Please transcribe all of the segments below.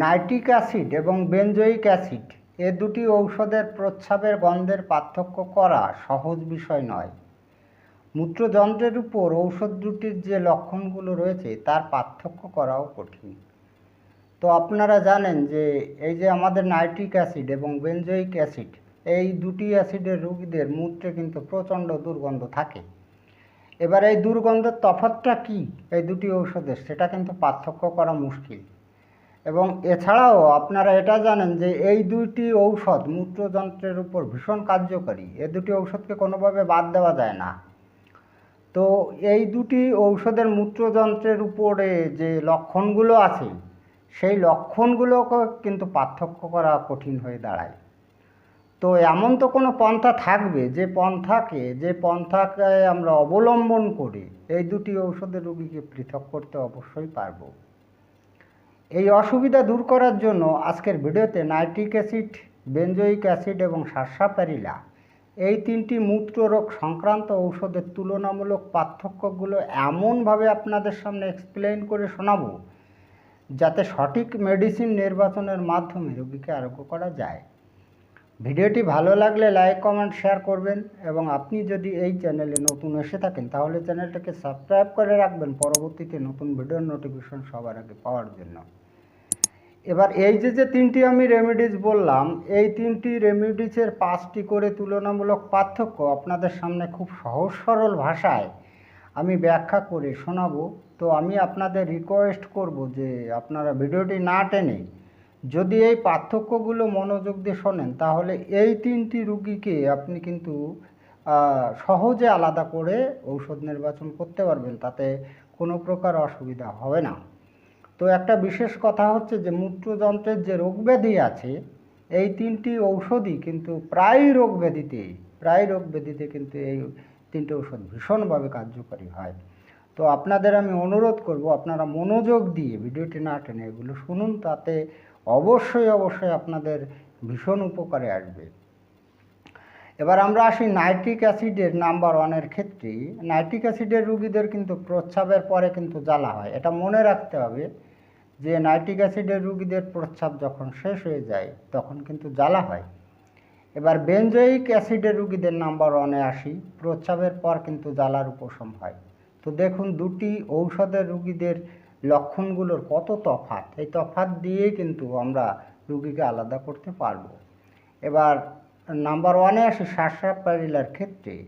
Nitric acid এবং benzoic acid, এ দুটি ঔষধের প্রস্রাবের গন্ধের পার্থক্য করা সহজ বিষয় নয়। মূত্রযন্ত্রের উপর ঔষধ দুটির যে লক্ষণগুলো রয়েছে, তার পার্থক্য করাও কঠিন। তো আপনারা জানেন যে, এই যে আমাদের নাইট্রিক অ্যাসিড এবং বেনজোইক অ্যাসিড, এই দুটি অ্যাসিডের রোগীদের মূত্রে কিন্তু প্রচণ্ড দুর্গন্ধ থাকে। এবার এই দুর্গন্ধের তফাৎটা কি, এই দুটি ঔষধের, সেটা কিন্তু পার্থক্য করা মুশকিল। এবং এছাড়াও আপনারা এটা জানেন যে এই দুইটি ঔষধ মূত্রযন্ত্রের উপর ভীষণ কার্যকরী। এ দুটি ঔষধকে কোনোভাবে বাদ দেওয়া যায় না। তো এই দুটি ঔষধের মূত্রযন্ত্রের উপরে যে লক্ষণগুলো আছে, সেই লক্ষণগুলোকে কিন্তু পার্থক্য করা কঠিন হয়ে দাঁড়ায়। তো এমন তো কোনো পন্থা থাকবে যে পন্থাকে যে পন্থাকে আমরা অবলম্বন করে এই দুটি ঔষধের রোগীকে পৃথক করতে অবশ্যই পারব। এই অসুবিধা দূর করার জন্য আজকের ভিডিওতে নাইট্রিক অ্যাসিড বেনজোইক অ্যাসিড এবং সারসাপ্যারিলা এই তিনটি মূত্ররোগ সংক্রান্ত ঔষধের তুলনামূলক পার্থক্যগুলো এমনভাবে আপনাদের সামনে এক্সপ্লেইন করে শোনাবো, যাতে সঠিক মেডিসিন নির্বাচনের মাধ্যমে রোগীকে আরোগ্য করা যায়। ভিডিওটি ভালো লাগলে লাইক কমেন্ট শেয়ার করবেন এবং আপনি যদি এই চ্যানেলে নতুন এসে থাকেন, তাহলে চ্যানেলটাকে সাবস্ক্রাইব করে রাখবেন। পরবর্তীতে নতুন ভিডিওর নোটিফিকেশন সবার আগে পাওয়ার জন্য। এবার এই যে যে তিনটি আমি রেমেডিস বললাম, এই তিনটি রেমেডিসের পাঁচটি করে তুলনামূলক পার্থক্য আপনাদের সামনে খুব সহজ সরল ভাষায় আমি ব্যাখ্যা করে শোনাবো। তো আমি আপনাদের রিকোয়েস্ট করব যে আপনারা ভিডিওটি না টেনে যদি এই পার্থক্যগুলো মনোযোগ দিয়ে শোনেন, তাহলে এই তিনটি রুগীকে আপনি কিন্তু সহজে আলাদা করে ঔষধ নির্বাচন করতে পারবেন, তাতে কোনো প্রকার অসুবিধা হবে না। তো একটা বিশেষ কথা হচ্ছে যে মূত্রযন্ত্রের যে রোগব্যাধি আছে, এই তিনটি ঔষধই কিন্তু প্রায় রোগব্যাধিতে প্রায় রোগব্যাধিতে কিন্তু এই তিনটি ঔষধ ভীষণভাবে কার্যকরী হয়। তো আপনাদের আমি অনুরোধ করব, আপনারা মনোযোগ দিয়ে ভিডিওটি না টেনে এগুলো শুনুন, তাতে অবশ্যই অবশ্যই আপনাদের ভীষণ উপকারে আসবে। এবার আমরা আসি নাইট্রিক অ্যাসিডের নাম্বার ওয়ানের ক্ষেত্রে। নাইট্রিক অ্যাসিডের রুগীদের কিন্তু প্রস্রাবের পরে কিন্তু জ্বালা হয়। এটা মনে রাখতে হবে যে নাইট্রিক অ্যাসিডের রুগীদের প্রস্রাব যখন শেষ হয়ে যায়, তখন কিন্তু জ্বালা হয়। এবার বেনজোইক অ্যাসিডের রুগীদের নাম্বার ওয়ানে আসি, প্রস্রাবের পর কিন্তু জ্বালার উপশম হয়। তো দেখুন, দুটি ঔষধের রুগীদের লক্ষণগুলোর কত তফাৎ? এই তফাৎ দিয়ে কিন্তু আমরা রুগীকে আলাদা করতে পারব। এবার নাম্বার ওয়ানে আসে আসি শ্বাসাপারিলার ক্ষেত্রে।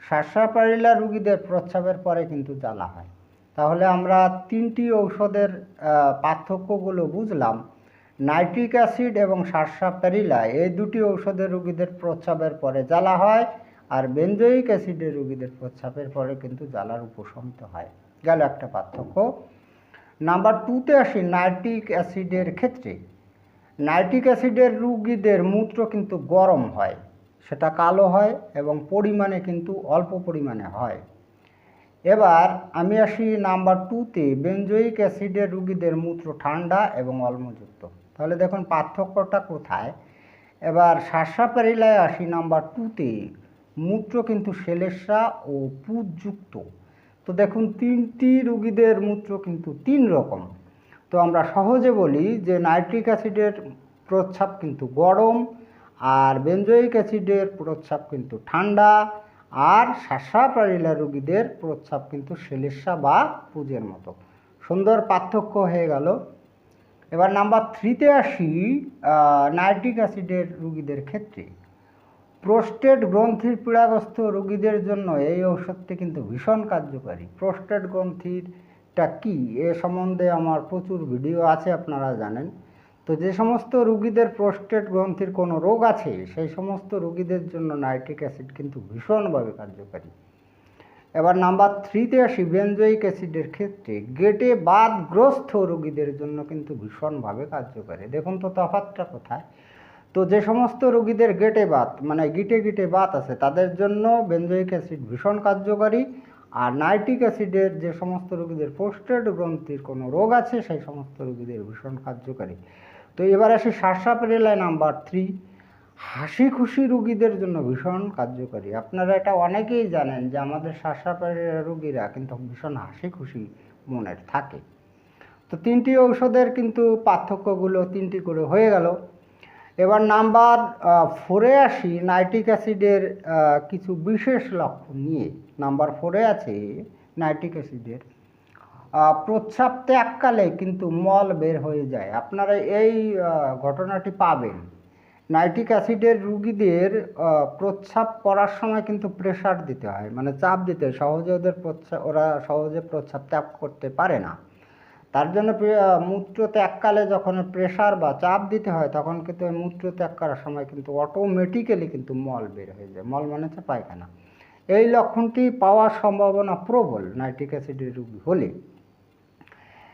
শ্বাসাপারিলা রুগীদের প্রস্রাবের পরে কিন্তু জ্বালা হয়। তাহলে আমরা তিনটি ঔষধের পার্থক্যগুলো বুঝলাম। নাইট্রিক অ্যাসিড এবং শ্বাসাপারিলা এই দুটি ঔষধের রুগীদের প্রস্রাবের পরে জ্বালা হয় আর বেনজোইক অ্যাসিডের রুগীদের প্রস্রাবের পরে কিন্তু জ্বালার উপশমিত হয়। গেল একটা পার্থক্য। নাম্বার টুতে আসি, নাইট্রিক অ্যাসিডের ক্ষেত্রে। নাইট্রিক অ্যাসিডের রুগীদের মূত্র কিন্তু গরম হয়, সেটা কালো হয় এবং পরিমাণে কিন্তু অল্প পরিমাণে হয়। এবার আমি আসি নাম্বার টুতে বেনজোইক অ্যাসিডের রুগীদের মূত্র ঠান্ডা এবং অলমযুক্ত তাহলে দেখুন পার্থক্যটা কোথায়। এবার শ্বাসাপারিলায় আসি নাম্বার টুতে মূত্র কিন্তু সেলেসা ও পুজযুক্ত তো দেখুন তিনটি রুগীদের মূত্র কিন্তু তিন রকম। তো আমরা সহজে বলি যে নাইট্রিক অ্যাসিডের প্রস্রাব কিন্তু গরম আর বেনজোইক অ্যাসিডের প্রস্রাব কিন্তু ঠান্ডা আর শ্বাসাপারিলা রুগীদের প্রস্রাব কিন্তু সেলেসা বা পুজের মতো। সুন্দর পার্থক্য হয়ে গেল। এবার নাম্বার থ্রিতে আসি নাইট্রিক অ্যাসিডের রুগীদের ক্ষেত্রে। প্রোস্টেট গ্রন্থির পীড়াগ্রস্ত রোগীদের জন্য এই ঔষধটি কিন্তু ভীষণ কার্যকারী। প্রোস্টেট গ্রন্থিরটা কি? এ সম্বন্ধে আমার প্রচুর ভিডিও আছে, আপনারা জানেন। তো যে সমস্ত রুগীদের প্রোস্টেট গ্রন্থির কোনো রোগ আছে, সেই সমস্ত রুগীদের জন্য নাইট্রিক অ্যাসিড কিন্তু ভীষণভাবে কার্যকারী। এবার নাম্বার থ্রিতে আসি, বেনজোইক অ্যাসিডের ক্ষেত্রে গেটে বাদগ্রস্ত রোগীদের জন্য কিন্তু ভীষণভাবে কার্যকারী। দেখুন তো তফাৎটা কোথায়। তো যে সমস্ত রোগীদের গেটে বাত মানে গিটে গিটে বাত আছে, তাদের জন্য বেনজোইক অ্যাসিড ভীষণ কার্যকারী। আর নাইট্রিক অ্যাসিডের যে সমস্ত রোগীদের পোস্টেড গ্রন্থির কোনো রোগ আছে, সেই সমস্ত রোগীদের ভীষণ কার্যকারী। তো এবার আসি শ্বাসাপেরেলায় নাম্বার থ্রি। হাসি খুশি রুগীদের জন্য ভীষণ কার্যকারী। আপনারা এটা অনেকেই জানেন যে আমাদের শ্বাসাপেরেলা রুগীরা কিন্তু ভীষণ হাসি খুশি মনের থাকে। তো তিনটি ঔষধের কিন্তু পার্থক্যগুলো তিনটি করে হয়ে গেল। এবার নাম্বার ফোরে আসি নাইট্রিক অ্যাসিডের কিছু বিশেষ লক্ষণ নিয়ে। নাম্বার ফোরে আছে নাইট্রিক অ্যাসিডের প্রস্রাব ত্যাগকালে কিন্তু মল বের হয়ে যায়। আপনারা এই ঘটনাটি পাবেন। নাইট্রিক অ্যাসিডের রুগীদের প্রস্রাব করার সময় কিন্তু প্রেসার দিতে হয়। মানে চাপ দিতে হয়। সহজে ওদের প্রস্রাব ওরা সহজে প্রস্রাব ত্যাগ করতে পারে না। তার জন্য মূত্র ত্যাগকালে যখন প্রেসার বা চাপ দিতে হয়, তখন কিন্তু ওই মূত্র ত্যাগ করার সময় কিন্তু অটোমেটিক্যালি কিন্তু মল বের হয়ে যায়। মল মানে হচ্ছে পায়খানা। এই লক্ষণটি পাওয়ার সম্ভাবনা প্রবল নাইট্রিক অ্যাসিডের রুগী হলে।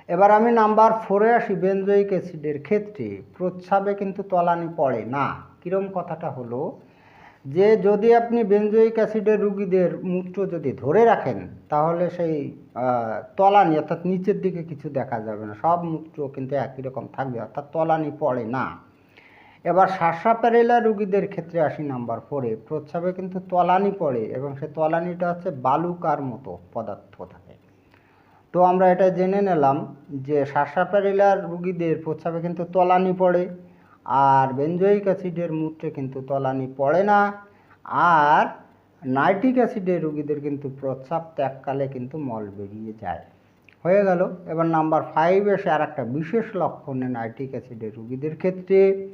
এবার আমি নাম্বার ফোরে আসি বেনজয়িক অ্যাসিডের ক্ষেত্রে। প্রস্রাবে কিন্তু তলানি পড়ে না। কিরম কথাটা হলো যে যদি আপনি বেনজয়িক অ্যাসিডের রুগীদের মূত্র যদি ধরে রাখেন, তাহলে সেই তলানি, অর্থাৎ নিচের দিকে কিছু দেখা যাবে না। সব মূত্র কিন্তু একই রকম থাকবে, অর্থাৎ তলানি পড়ে না। এবার শাসা প্যারেলা রুগীদের ক্ষেত্রে আসি নাম্বার ফোরে। প্রস্রাবে কিন্তু তলানি পড়ে এবং সে তলানিটা হচ্ছে বালুকার মতো পদার্থ থাকে। তো আমরা এটা জেনে নিলাম যে শ্বাসাপ্যারিলার রুগীদের প্রস্রাবে কিন্তু তলানি পড়ে। আর বেনজয়িক অ্যাসিডের মূত্রে কিন্তু তলানি পড়ে না। আর নাইট্রিক অ্যাসিডের রুগীদের কিন্তু প্রস্রাব ত্যাগকালে কিন্তু মল বেরিয়ে যায়। হয়ে গেল। এবার নাম্বার ফাইভ এসে আর একটা বিশেষ লক্ষণে নাইট্রিক অ্যাসিডের রুগীদের ক্ষেত্রে।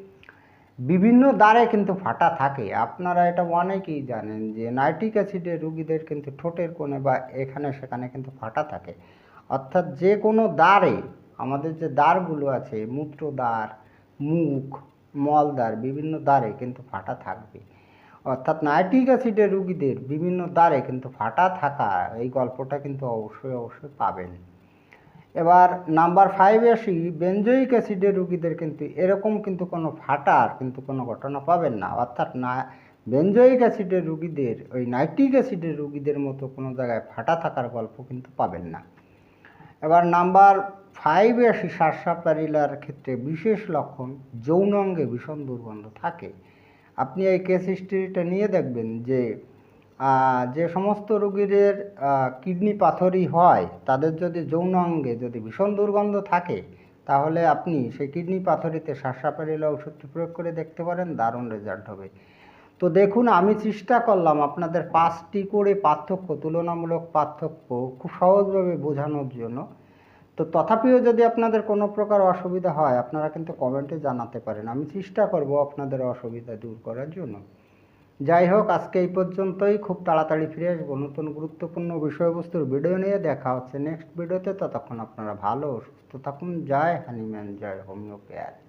বিভিন্ন দ্বারে কিন্তু ফাটা থাকে। আপনারা এটা অনেকেই জানেন যে নাইট্রিক অ্যাসিডের রুগীদের কিন্তু ঠোঁটের কোণে বা এখানে সেখানে কিন্তু ফাটা থাকে। অর্থাৎ যে কোনো দ্বারে, আমাদের যে দ্বারগুলো আছে, মূত্রদ্বার মুখ, মলদ্বার বিভিন্ন দ্বারে কিন্তু ফাটা থাকবে। অর্থাৎ নাইট্রিক অ্যাসিডের রুগীদের বিভিন্ন দ্বারে কিন্তু ফাটা থাকা এই গল্পটা কিন্তু অবশ্যই অবশ্যই পাবেন। এবার নাম্বার ফাইভ আসি বেঞ্জয়িক অ্যাসিডের রুগীদের কিন্তু এরকম কিন্তু কোনো ফাটার কিন্তু কোনো ঘটনা পাবেন না। অর্থাৎ না বেঞ্জয়িক অ্যাসিডের রুগীদের, ওই নাইট্রিক অ্যাসিডের রুগীদের মতো কোনো জায়গায় ফাটা থাকার গল্প কিন্তু পাবেন না। এবার নাম্বার ফাইভে আসি শ্বাসাপ্যারিলার ক্ষেত্রে বিশেষ লক্ষণ যৌন অঙ্গে ভীষণ দুর্গন্ধ থাকে। আপনি এই কেস হিস্ট্রিটা নিয়ে দেখবেন যে যে সমস্ত রোগীদের কিডনি পাথরই হয়, তাদের যদি যৌন অঙ্গে যদি ভীষণ দুর্গন্ধ থাকে, তাহলে আপনি সেই কিডনি পাথরিতে শ্বাসাপ্যারিলা ওষুধটি প্রয়োগ করে দেখতে পারেন, দারুণ রেজাল্ট হবে। তো দেখুন, আমি চেষ্টা করলাম আপনাদের পাঁচটি করে পার্থক্য, তুলনামূলক পার্থক্য খুব সহজভাবে বোঝানোর জন্য। তো তথাপিও যদি আপনাদের কোনো প্রকার অসুবিধা হয়, আপনারা কিন্তু কমেন্টে জানাতে পারেন। আমি চেষ্টা করব আপনাদের অসুবিধা দূর করার জন্য। যাই হোক, আজকে এই পর্যন্তই। খুব তাড়াতাড়ি ফিরে আসব নতুন গুরুত্বপূর্ণ বিষয়বস্তুর ভিডিও নিয়ে। দেখা হচ্ছে নেক্সট ভিডিওতে ততক্ষণ আপনারা ভালো, সুস্থ থাকুন। জয় হানিম্যান, জয় হোমিওপ্যাথ।